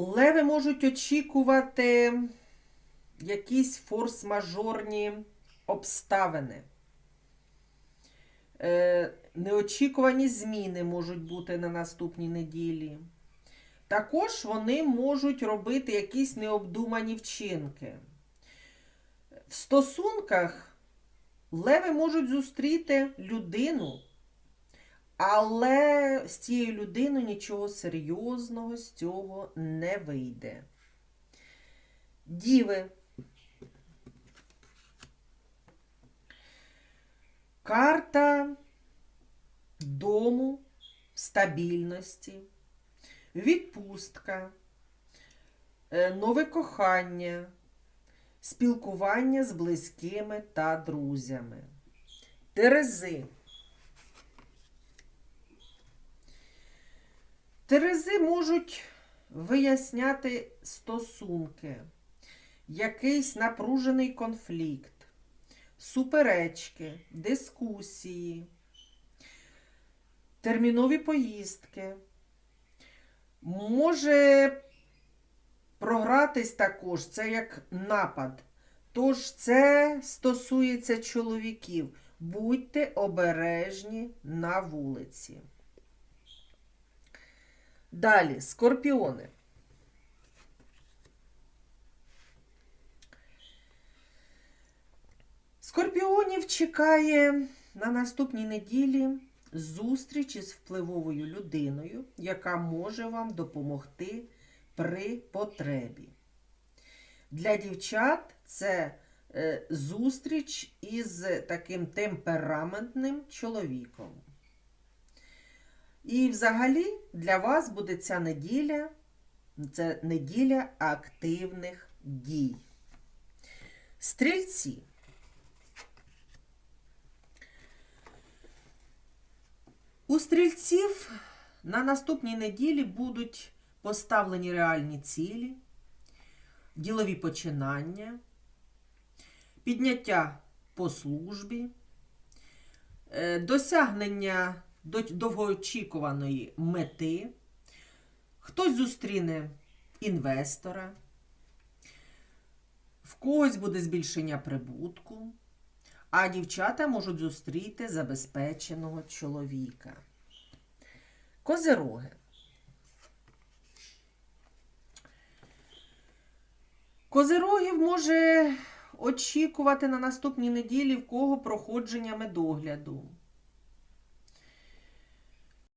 Леви можуть очікувати якісь форс-мажорні обставини. Е, неочікувані зміни можуть бути на наступній неділі. Також вони можуть робити якісь необдумані вчинки. В стосунках леви можуть зустріти людину, але з цією людиною нічого серйозного з цього не вийде. Діви. Карта дому, стабільності, відпустка, е, нове кохання, спілкування з близькими та друзями. Терези. Терези можуть виясняти стосунки, якийсь напружений конфлікт, суперечки, дискусії, термінові поїздки. Може програтись також це як напад. Тож це стосується чоловіків. Будьте обережні на вулиці. Далі, скорпіони. Скорпіонів чекає на наступній неділі зустріч із впливовою людиною, яка може вам допомогти при потребі. Для дівчат це е, зустріч із таким темпераментним чоловіком. І взагалі для вас буде ця неділя, це неділя активних дій. Стрільці. У стрільців на наступній неділі будуть поставлені реальні цілі, ділові починання, підняття по службі, е, досягнення до- довгоочікуваної мети. Хтось зустріне інвестора, в когось буде збільшення прибутку, а дівчата можуть зустріти забезпеченого чоловіка. Козероги. Козирогів може очікувати на наступній неділі в кого проходження медогляду.